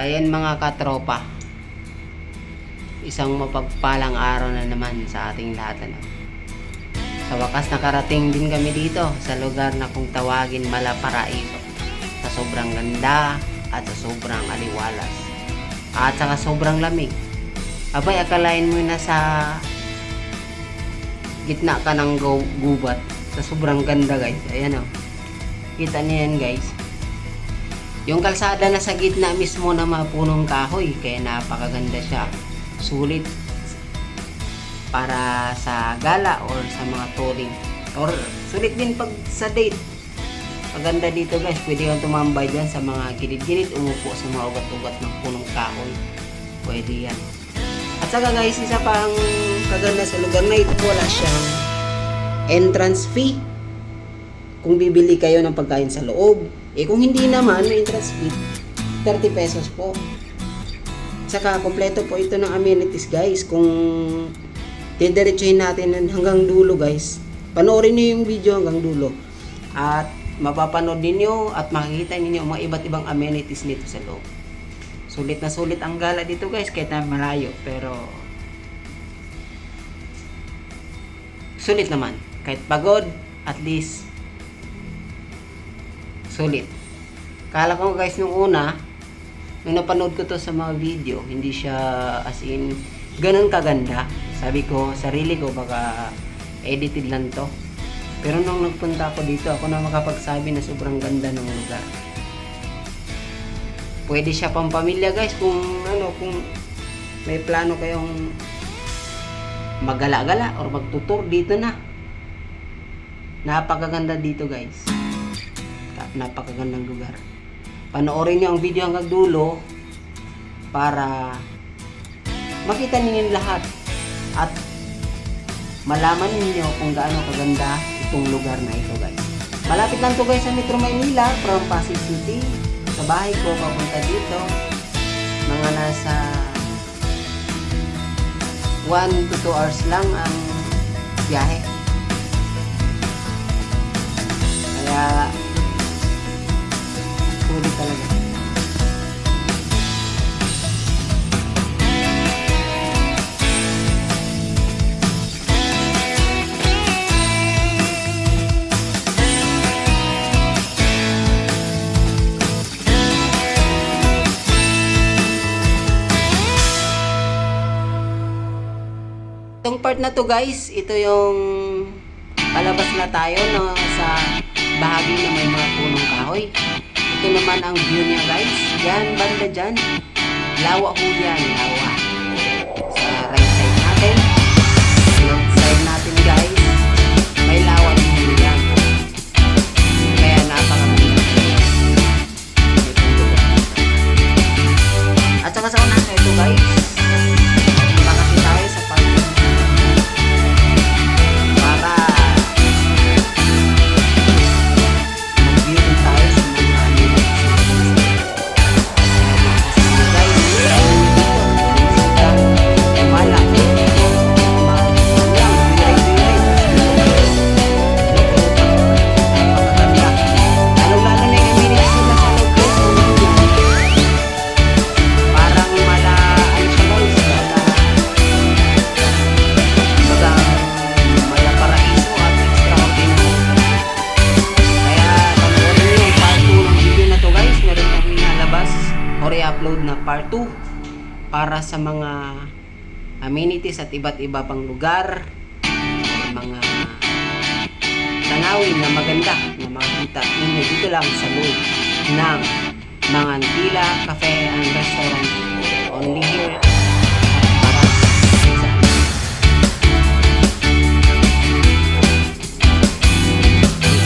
Ayan mga katropa. Isang mapagpalang araw na naman sa ating lahat. Ano? Sa wakas nakarating din kami dito sa lugar na kung tawagin Malaparaiso. Sa sobrang ganda at sa sobrang aliwalas. At saka sobrang lamig. Abay, akalain mo na sa gitna ka ng gu- gubat. Sa sobrang ganda guys. Ayan o. Kita niyo yan guys. Yung kalsada na sa gitna mismo na mga punong kahoy, kaya napakaganda siya. Sulit para sa gala or sa mga touring. Or sulit din pag sa date. Maganda dito guys, pwede kang tumambay dyan sa mga gilid-gilid, umupo sa mga ugat-ugat ng punong kahoy. Pwede yan. At saka guys, isa pang kaganda sa lugar na ito, wala siyang entrance fee kung bibili kayo ng pagkain sa loob. Eh kung hindi naman, may entrance fee, 30 pesos po. Saka kompleto po ito ng amenities guys. Kung didiretsuhin natin hanggang dulo guys, panoorin niyo yung video hanggang dulo. At mapapanood ninyo at makikita ninyo mga iba't ibang amenities nito sa loob. Sulit na sulit ang gala dito guys kahit na malayo pero sulit naman. Kahit pagod, at least sulit. Kala ko guys nung una, nung napanood ko to sa mga video, hindi siya as in ganun kaganda. Sabi ko, sarili ko baka edited lang to. Pero nung nagpunta ako dito, ako na makapagsabi na sobrang ganda ng lugar. Pwede siya pang pamilya guys kung ano, kung may plano kayong magala-gala or magtutur dito na. Napakaganda dito guys. Ka- Napakagandang lugar. Panoorin niyo ang video hanggang dulo para makita ninyo lahat at malaman ninyo kung gaano kaganda itong lugar na ito guys. Malapit lang to guys sa Metro Maynila from Pasig City. Sa bahay ko papunta dito. Mga nasa 1 to 2 hours lang ang biyahe. Kaya sulit talaga. Itong part na to guys, ito yung palabas na tayo na sa bahagi na may mga punong kahoy. Ito naman ang view niya guys. Yan, banda dyan. Lawa ho yan, lawa. I-upload na part 2 para sa mga amenities at iba't iba pang lugar mga tanawin na maganda na makikita ninyo dito lang sa loob ng mga Antila Cafe and Restaurant